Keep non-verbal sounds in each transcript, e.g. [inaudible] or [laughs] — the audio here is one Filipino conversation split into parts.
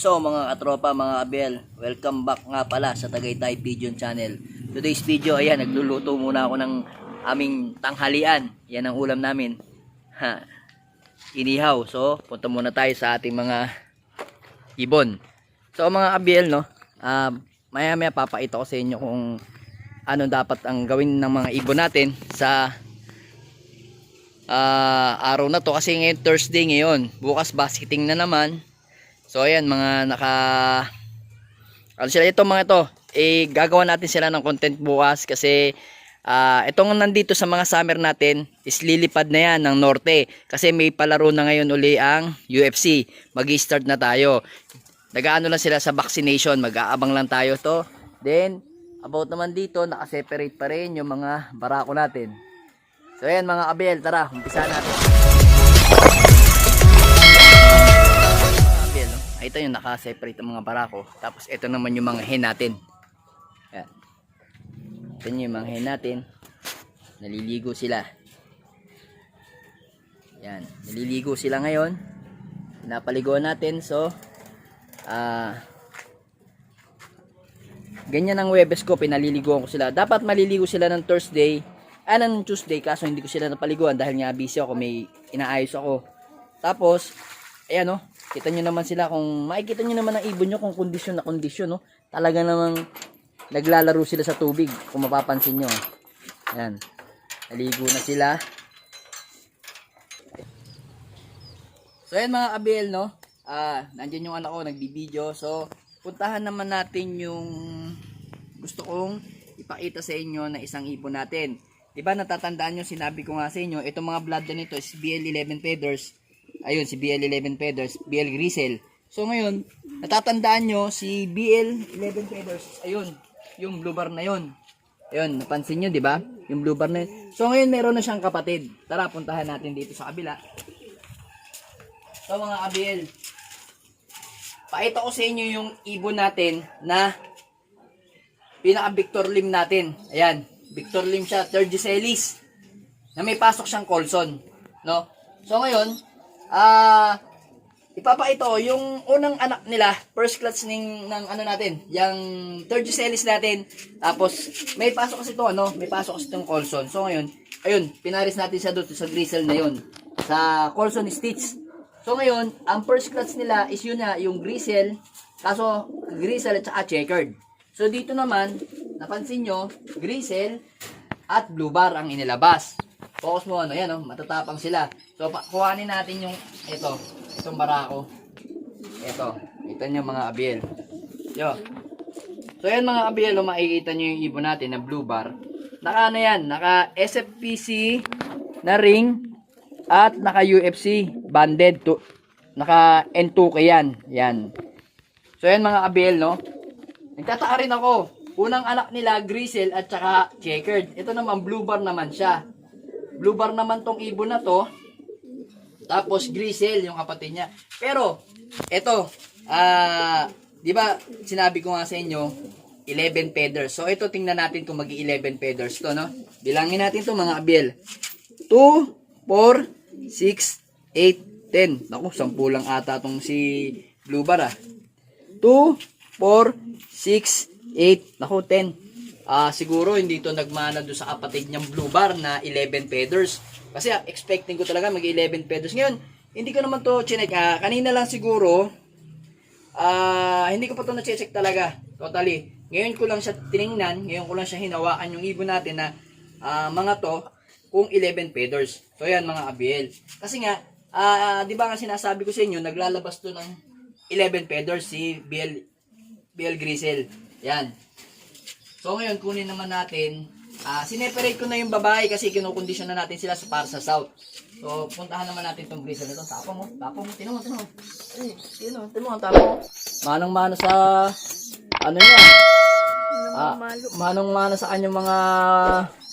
So mga katropa, mga abel, welcome back nga pala sa Tagaytay Pigeon Channel. Today's video, ayan, nagluluto muna ako ng aming tanghalian. Yan ang ulam namin. Ha, inihaw. So, punta muna tayo sa ating mga ibon. So mga abel, no, ah, maya maya papakita ko sa inyo kung ano dapat ang gawin ng mga ibon natin sa ah, araw na to kasi ngayon Thursday ngayon bukas basketing na naman so ayan mga naka ano sila? Ito mga ito eh gagawa natin sila ng content bukas kasi ah, itong nandito sa mga summer natin is lilipad na yan ng norte kasi may palaro na ngayon uli ang UFC mag start na tayo. Nagaano lang sila sa vaccination mag-aabang lang tayo to. Then about naman dito nakaseparate pa rin yung mga barako natin. So ayan mga kabel, tara, umpisa natin. Ito yung naka-separate ang mga barako. Tapos ito naman yung mga hen natin. Ayan. Ito yung mga hen natin. Naliligo sila. Yan, naliligo sila ngayon. Napaliguan natin, so ah ganyan ang Webes ko, pinaliliguan ko sila. Dapat maliligo sila ng Thursday, ah, ng Tuesday, kaso hindi ko sila napaliguan dahil nga busy ako, may inaayos ako. Tapos, ayan no, kita nyo naman sila kung, makikita nyo naman ang ibon nyo kung kondisyon na kondisyon, no. Talaga namang naglalaro sila sa tubig, kung mapapansin nyo. Ayan, naligo na sila. So ayan mga abel no. Ah, nandiyan yung anak ko nagbibideo. So puntahan naman natin yung gusto kong ipakita sa inyo na isang ibon natin. 'Di ba natatandaan niyo sinabi ko nga sa inyo, itong mga blood na nito is BL11 feathers. Ayun si BL11 feathers, BL grisel. So ngayon, natatandaan nyo si BL11 feathers. Ayun, yung blue bar na yun. Ayun, napansin nyo, di ba? Yung blue bar na yun. So ngayon meron na siyang kapatid. Tara, puntahan natin dito sa kabila. So mga kabil, pakita ko sa inyo yung ibon natin na pinaka Victor Lim natin. Ayan, Victor Lim siya, third Giselis, na may pasok siyang Colson. No? So ngayon, ah, ipapakita ko yung unang anak nila, first class ng, ng ano natin, yung third Giselis natin. Tapos, may pasok kasi ito, ano, may pasok kasi itong Colson. So ngayon, ayun, pinaris natin siya doon sa Grisel na yun. Sa Colson Stitch. So ngayon, ang first clutch nila is yun na, yung Grisel, kaso Grisel at saka checkered. So dito naman, napansin nyo, Grisel at Blue Bar ang inilabas. Focus mo ano, yan oh, matatapang sila. So kuhanin natin yung, ito, itong barako. Ito, ito nyo mga abiel. Yo. So yan mga abiel, oh, makikita nyo yung ibon natin na Blue Bar. Naka ano yan, naka SFPC na ring at naka UFC banded to naka N2K yan. Yan. So yan mga abel no. Nagtataka rin ako. Unang anak nila Grisel at saka checkered. Ito naman blue bar naman siya. Blue bar naman tong ibon na to. Tapos Grisel yung kapatid niya. Pero ito ah 'di ba sinabi ko nga sa inyo 11 feathers. So ito tingnan natin kung magi 11 feathers to no. Bilangin natin to mga abel. 2 4 6, 8, 10. Naku, 10 lang ata tong si Blue Bar ah. 2, 4, 6, 8, naku, 10. Ah, siguro hindi to nagmana do sa kapatid niyang Blue Bar na 11 feathers. Kasi ah, expecting ko talaga mag 11 feathers. Ngayon, hindi ko naman to chinek. Ah, kanina lang siguro, ah, hindi ko pa to na-check talaga. Totally. Ngayon ko lang siya tiningnan, ngayon ko lang siya hinawakan yung ibon natin na ah, mga to kung 11 feathers. So yan mga abiel. Kasi nga, ah, 'di ba nga sinasabi ko sa inyo, naglalabas to ng 11 feathers si BL BL Grisel. Yan. So ngayon kunin naman natin, ah sineperate ko na yung babae kasi kinokondisyon na natin sila sa para sa south. So puntahan naman natin tong Grisel na to. Tapo mo, tapo mo, tino mo. Ay, tino mo, tapo mo. Manang-mano sa ano niya? Ah, manong-mano sa kanyang mga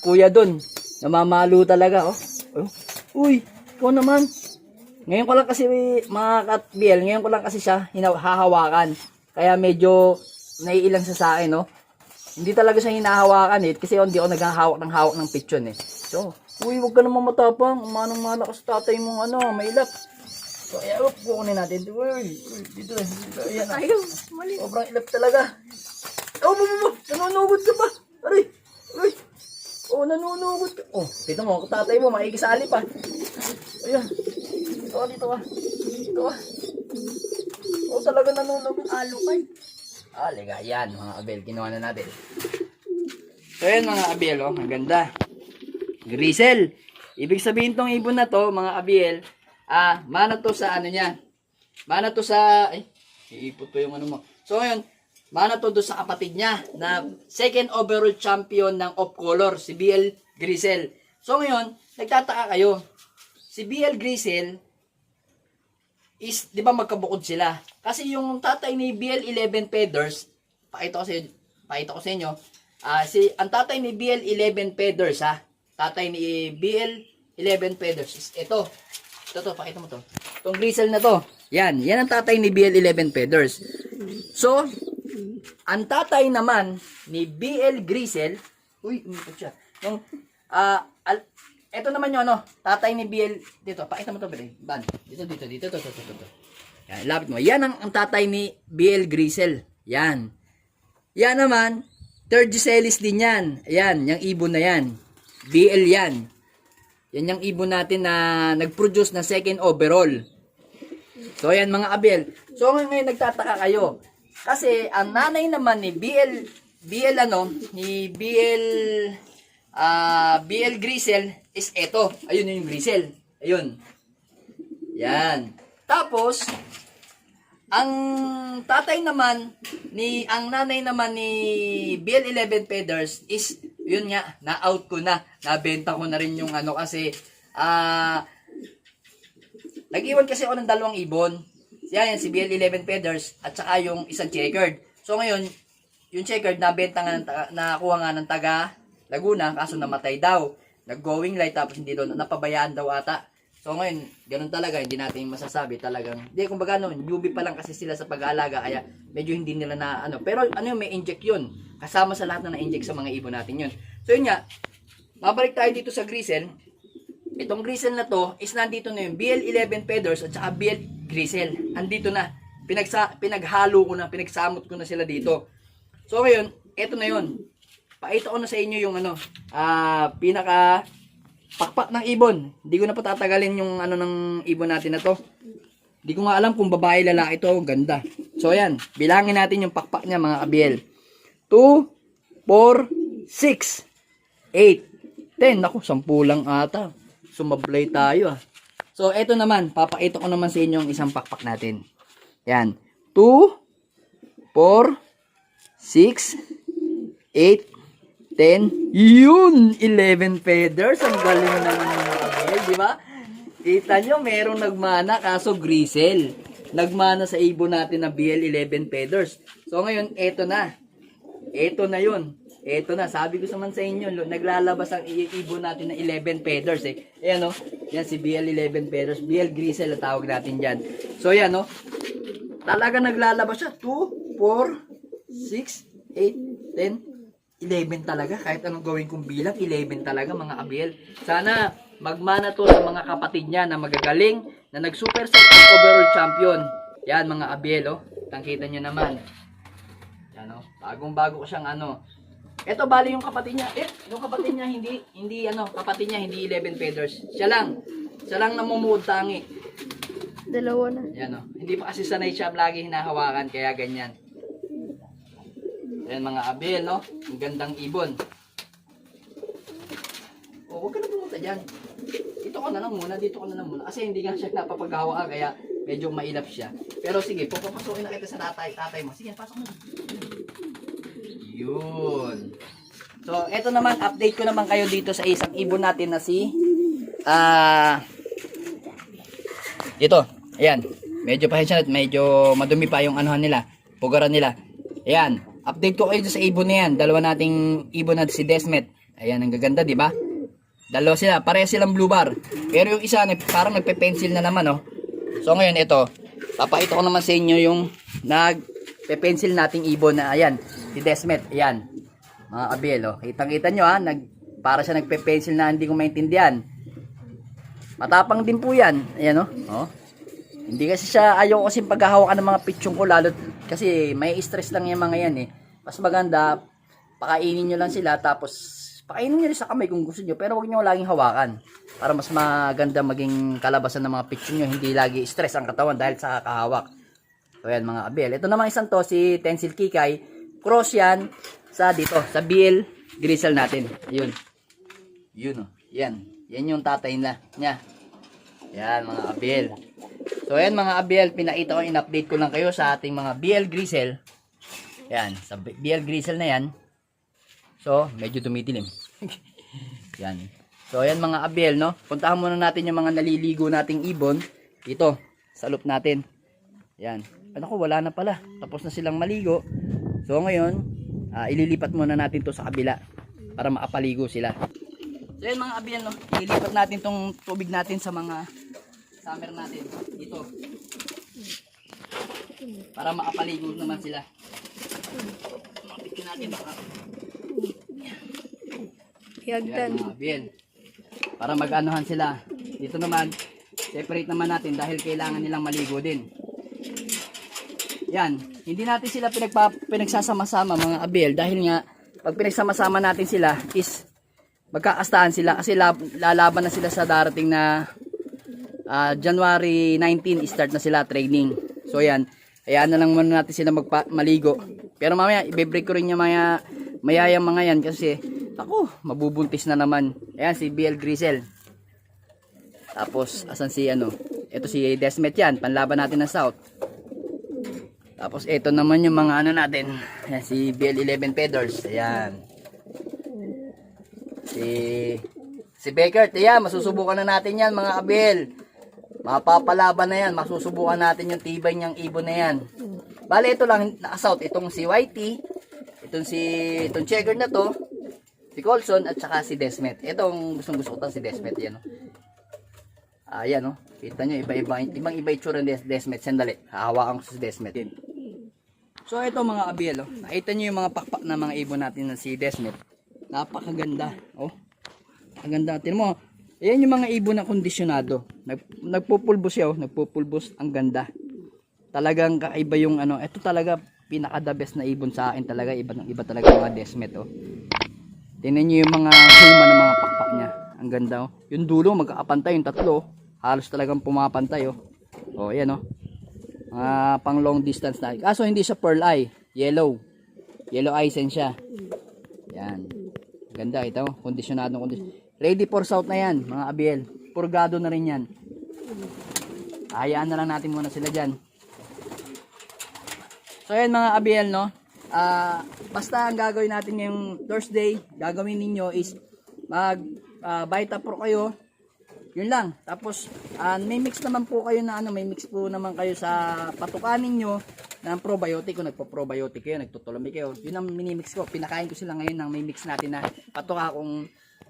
kuya doon. Namamalo talaga, oh. oh. Uy, ikaw naman. Ngayon ko lang kasi, mga katbiel, ngayon ko lang kasi siya hahawakan. Kaya medyo naiilang siya sa akin, no. Hindi talaga siya hinahawakan eh, kasi hindi ako naghahawak ng hawak ng pitchon eh. So, uy, wag ka naman matapang. Manong mana ka sa tatay mong ano, mailap. So, ayan, up, kukunin natin. Uy, uy, dito, dito, ayan. Ayaw, mali. Sobrang ilap talaga. Oh, mo, nanunugod ka pa. Aray, aray. Oh, nanunugod ka. Oh, dito mo, tatay mo, makikisali pa. Ayan. Dito ka, dito ka. Dito ka. Oh, talaga nanunugod. Alukay. Ah, liga, yan, mga abel, kinuha na natin. So, yan, mga abel, oh, ang ganda. Grisel. Ibig sabihin tong ibon na to, mga abel, ah, mana to sa ano niya. Mana to sa, ay, iipot ko yung ano mo. So, ngayon, mana to doon sa kapatid niya na second overall champion ng off color, si BL Grisel. So, ngayon, nagtataka kayo. Si BL Grisel, is, di ba magkabukod sila? Kasi yung tatay ni BL11 Feathers, pakita ko sa pakita ko sa inyo, ah si, ang tatay ni BL11 Feathers, ha? Tatay ni BL11 Feathers is ito. Ito to, pakita mo to. Itong grisel na to. Yan, yan ang tatay ni BL11 Feathers. So, ang tatay naman ni BL Grisel, uy, umipot siya. Yung, ah, al- eto naman yung ano, tatay ni BL, dito, pakita mo to, Bre, ban, dito, dito, dito, dito, dito, dito. Yan, lapit mo. Yan ang, ang tatay ni BL Grisel. Yan. Yan naman, third Giselis din yan. Ayan, yung ibon na yan. BL yan. Yan yung ibon natin na nag-produce na second overall. So, ayan mga abel. So, ngayon nagtataka kayo. Kasi, ang nanay naman ni BL, BL ano, ni BL, ah, BL Grisel is eto. Ayun yung Grisel. Ayun. Yan. Tapos, ang tatay naman ni ang nanay naman ni BL11 Feathers is yun nga na-out ko na nabenta ko na rin yung ano kasi ah nag-iwan kasi ako ng dalawang ibon yan yan si BL11 Feathers at saka yung isang checkered so ngayon yung checkered nabenta nga ng nakuha nga ng taga Laguna kaso namatay daw nag-going light tapos hindi doon napabayaan daw ata So ngayon, ganun talaga, hindi natin masasabi talagang, hindi, kumbaga no, newbie pa lang kasi sila sa pag-aalaga, kaya medyo hindi nila na ano. Pero ano yun, may inject yun. Kasama sa lahat na na-inject sa mga ibon natin yun. So yun nga, mabalik tayo dito sa grisel. Itong grisel na to, is nandito na yung BL11 feathers at saka BL grisel. Andito na. Pinagsa, pinaghalo ko na, pinagsamot ko na sila dito. So ngayon, eto na yun. Pakita ko na sa inyo yung ano, ah, pinaka pakpak ng ibon. Hindi ko na patatagalin yung ano ng ibon natin na to. Hindi ko nga alam kung babae lalaki to. Ang ganda. So ayan, bilangin natin yung pakpak niya mga kabiel. 2, 4, 6, 8, 10. Ako, 10 lang ata. Sumablay tayo ah. So eto naman, papakita ko naman sa inyo yung isang pakpak natin. Yan. 2, 4, 6, 8, 10. Yun! 11 feathers. Ang galing naman ng mga kabel, di ba? Kita nyo, merong nagmana kaso grisel. Nagmana sa ibon natin na BL11 feathers. So ngayon, eto na. Eto na yun. Eto na. Sabi ko naman sa inyo, naglalabas ang ibon natin na 11 feathers eh. Ayan o. Yan si BL11 feathers. BL grisel ang tawag natin dyan. So yan o. Talaga naglalabas siya. 2, 4, 6, 8, 10, 11 talaga. Kahit anong gawin kong bilang, 11 talaga mga abel. Sana magmana to sa mga kapatid niya na magagaling, na nag-super set ang overall champion. Yan mga abel, oh. Tangkita nyo naman. Yan, oh. Bagong bago ko siyang ano. Ito bali yung kapatid niya. Eh, yung kapatid niya hindi, hindi ano, kapatid niya hindi 11 feathers. Siya lang. Siya lang namumuod tangi. Dalawa na. Yan o. Hindi pa kasi sanay siya lagi hinahawakan kaya ganyan. Ayan mga abel, no? Ang gandang ibon. O, huwag ka na pumunta dyan. Dito ka na lang muna, dito ka na lang muna. Kasi hindi nga siya napapaghawakan kaya medyo mailap siya. Pero sige, pupapasukin na kita sa tatay, tatay mo. Sige, pasok mo. Yun. So, eto naman, update ko naman kayo dito sa isang ibon natin na si ah ito, ayan. Medyo pasensya na, medyo madumi pa yung anuhan nila, pugaran nila. Ayan, update ko kayo sa ibon na yan. Dalawa nating ibon na si Desmet. Ayan, ang gaganda, di ba? Dalawa sila, pareha silang blue bar. Pero yung isa, parang nagpe-pencil na naman, oh. So ngayon, ito, papakita ko naman sa inyo yung nagpe-pencil nating ibon na, ayan, si Desmet, ayan. Mga abel, oh. Kitang-kita nyo, ha, nag, para siya nagpe-pencil na hindi ko maintindihan. Matapang din po yan. Ayan, oh. oh. Hindi kasi siya, ayaw kasi paghahawakan ng mga pitsong ko lalo kasi may stress lang yung mga yan eh. Mas maganda, pakainin nyo lang sila tapos pakainin nyo rin sa kamay kung gusto nyo pero huwag nyo laging hawakan para mas maganda maging kalabasan ng mga pitsong nyo hindi lagi stress ang katawan dahil sa kakahawak. So yan mga abel. Ito naman isang to si Tensil Kikay. Cross yan sa dito, sa BL Grisel natin. Ayun. Yun oh. Yan. Yan yung tatay na niya. Yan mga abel. So yan mga abel, pinakita ko, in-update ko lang kayo sa ating mga BL Grisel. Yan, sa BL Grisel na yan. So, medyo dumidilim. [laughs] yan. So yan mga abel, no? Puntahan muna natin yung mga naliligo nating ibon. Dito, sa loop natin. Yan. Ano ko, wala na pala. Tapos na silang maligo. So ngayon, ah, ililipat muna natin to sa kabila para makapaligo sila. So yan mga abel, no? Ililipat natin tong tubig natin sa mga summer natin. Dito. Para makapaligo naman sila. Makapit natin baka. Yan mga abel. Para mag-anuhan sila. Dito naman, separate naman natin dahil kailangan nilang maligo din. Yan, hindi natin sila pinagpa, pinagsasama-sama mga abel dahil nga pag pinagsama-sama natin sila is magkakastahan sila kasi lab, lalaban na sila sa darating na ah, January 19 start na sila training. So yan, hayaan na lang muna natin sila magpa, maligo. Pero mamaya ibe-break ko rin yung maya mayayang mga yan kasi ako, mabubuntis na naman. Ayan si BL Grisel. Tapos asan si ano? Ito si Desmet yan, panlaban natin ng South. Tapos ito naman yung mga ano natin. Ayan, si BL11 Feathers. Ayan. Si si Beckert. Ayan, masusubukan na natin yan mga abel. Mapapalaban na yan. Masusubukan natin yung tibay niyang ibon na yan. Bale, ito lang naka-south. Itong si Whitey. Itong si itong checker na to. Si Colson at saka si Desmet. Itong gustong gusto ko si Desmet yan. Oh. Ayan oh. Kita nyo, iba-iba, ibang iba itsura ng Des- Desmet. Sandali, hahawakan ko si Desmet. Yan. So ito mga abiel, oh. nakita nyo yung mga pakpak na mga ibon natin na si Desmet. Napakaganda. Oh. Ang ganda. Tingnan mo, ayan yung mga ibon na kondisyonado. Nag, nagpupulbos siya, oh. nagpupulbos. Ang ganda. Talagang kakaiba yung ano. Ito talaga pinaka the best na ibon sa akin talaga. Iba, iba talaga mga Desmet. Oh. Tingnan nyo yung mga huma ng mga pakpak niya. Ang ganda oh. Yung dulo magkakapantay yung tatlo. oh. Halos talagang pumapantay oh. Oh, ayan oh. Mga pang long distance na. Kaso hindi siya pearl eye, yellow. Yellow eye sen siya. Yan. Ganda ito, kondisyonado kondisyon. Ready for south na yan, mga abiel. Purgado na rin yan. Hayaan na lang natin muna sila diyan. So yan mga abiel no. Ah, basta ang gagawin natin ngayong Thursday, gagawin ninyo is mag ah, Vita Pro kayo. Yun lang. Tapos ah, may mix naman po kayo na ano, may mix po naman kayo sa patukan ninyo ng probiotic kung nagpo-probiotic kayo, nagtutulami kayo. Yun ang minimix ko. Pinakain ko sila ngayon ng may mix natin na patuka kung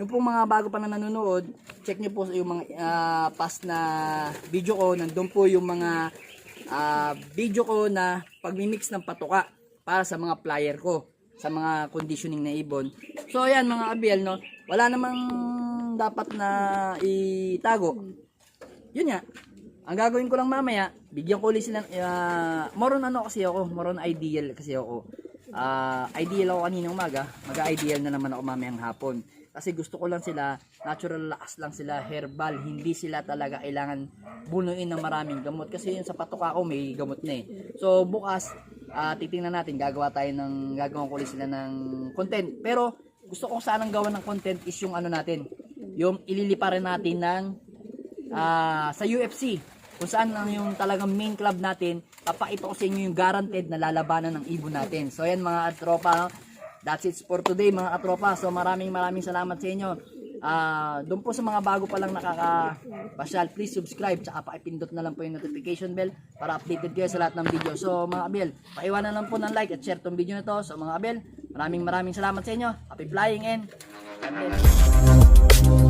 yung pong mga bago pa na nanonood, check nyo po yung mga ah, past na video ko. Nandun po yung mga ah, video ko na pagmimix ng patuka para sa mga flyer ko sa mga conditioning na ibon. So ayan mga abiel no, wala namang dapat na itago. Yun nga. Ang gagawin ko lang mamaya, bigyan ko ulit sila uh, moron ano kasi ako, moron ideal kasi ako. Ah, ideal ako kanina umaga, mag-ideal na naman ako mamayang hapon. Kasi gusto ko lang sila, natural lakas lang sila, herbal, hindi sila talaga kailangan bunuin ng maraming gamot. Kasi yun sa patuka ko may gamot na eh. So bukas, ah, titingnan natin, gagawa tayo ng, gagawa ko sila ng content. Pero gusto ko sanang gawa ng content is yung ano natin, yung ililiparan natin ng ah, sa UFC kung saan ang yung talagang main club natin papakita ko sa inyo yung guaranteed na lalabanan ng ibon natin so yan mga atropa no? That's it for today mga atropa so maraming maraming salamat sa inyo Ah, doon po sa mga bago pa lang nakaka-pasyal, please subscribe tsaka pakipindot na lang po yung notification bell para updated kayo sa lahat ng video. So mga abel, paiwanan lang po ng like at share tong video na to. So mga abel, maraming maraming salamat sa inyo. Happy flying and God bless.